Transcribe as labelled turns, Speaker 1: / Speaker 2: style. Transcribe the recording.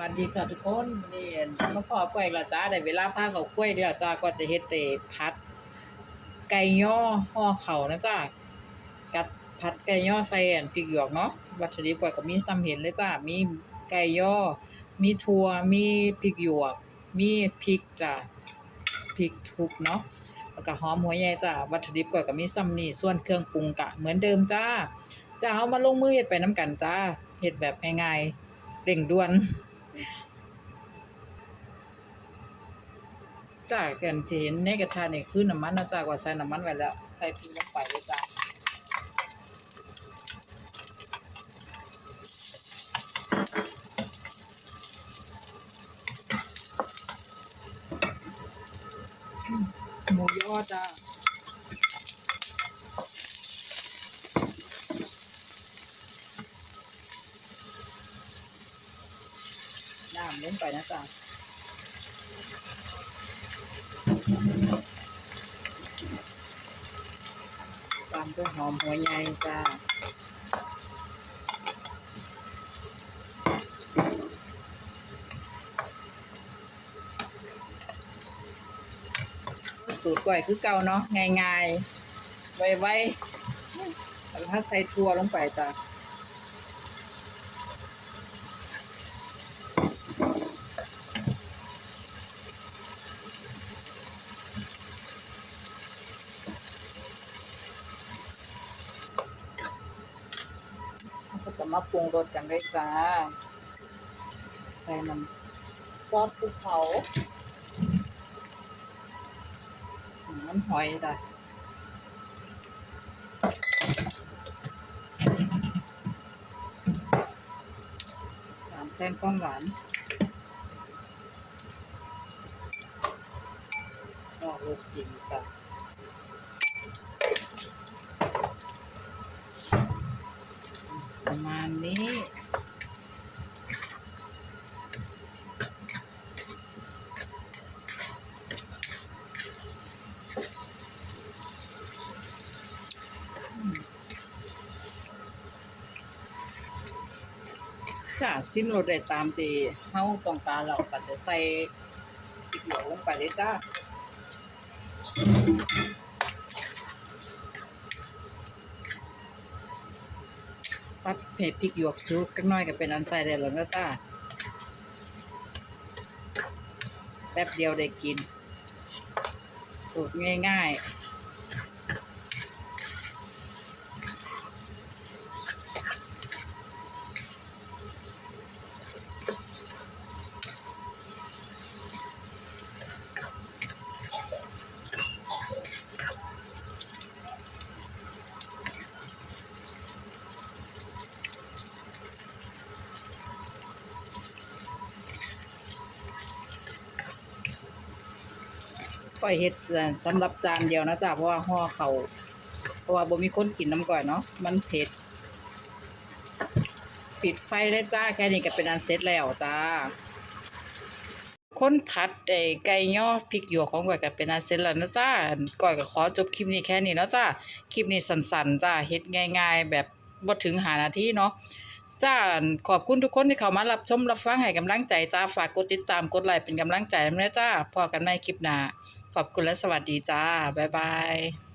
Speaker 1: สวัสดีจ้าทุกคนนี่มาพอกล้วยล้วจ้าได้เวลาพาเขากล้วยเดียวจ้าก็จะเฮ็ดเตพัด ไก่ย่อห่อเขานะจ้ากัดผัดไก่ย่อใส่อันพริกหยวกเนาะวัตถุดิบกล้วยก็มีซ้ำเห็นเลยจ้ามีไก่ย่อ มีถั่วมีพริกหยวก มีพริกจ้าพริกทุบเนาะแล้วก็หอมหัวใหญ่จ้าวัตถุดิบกล้วยก็มีซ้ำนี่ส่วนเครื่องปรุงกะเหมือนเดิมจ้าจ้าเอามาลงมือเฮ็ดไปน้ำกันจ้าเฮ็ดแบบง่ายๆเร่งด่วน จากกันที่เห็นในกระทะนี่คือน้ำมันนะจากว่าใส่น้ำมันไว้แล้ว ใส่พริกลงไปเลยจ้าหมูยอจ้าน้ำลงไปนะจ๊ะ ตามด้วยหอมหัวใหญ่จ้าสูตรก้อยคือเก่าเนาะง่ายๆ ไวๆแล้วถ้าใส่ทั่วลงไปจ้ะ จะมาปรุงรสกันด้วยจ้า ใส่น้ำซอสภูเขาน้ำหอยจ้ะสามแท่งก้อนหวานดอกลูกจริงจ้ะ ประมาณนี้ จ้าซิมรสได้ตามที่เฮาต้องการเราก็จะใส่พริกหยวกลงไปเลยจ้า ผัดเผ็ดพริกหยวกซุปกันหน่อยก็เป็นอันใส่ได้แล้วนะจ้าแป๊บเดียวได้กิน สูตรง่ายๆ ก้อยเฮ็ดสำหรับจานเดียวนะจ๊ะเพราะว่าห่อเขาเพราะว่าบ่มีคนกินน้ำก่อยเนาะมันเผ็ดปิดไฟเลยจ้าแค่นี้ก็เป็นอันเสร็จแล้วจ้าคนผัดไอ้ไก่ย่อพริกหยวกของก้อยก็เป็นอันเสร็จแล้วนะจ้าก้อยก็ขอจบคลิปนี้แค่นี้เนาะจ้าคลิปนี้สั้นๆจ้าเฮ็ดง่าย ๆ แบบบ่ถึงหานาทีเนาะ จ้าขอบคุณทุกคนที่เข้ามารับชมรับฟังให้กำลังใจจ้าฝากกดติดตามกดไลค์เป็นกำลังใจนะจ้าพอกันในคลิปหน้าขอบคุณและสวัสดีจ้าบ๊ายบาย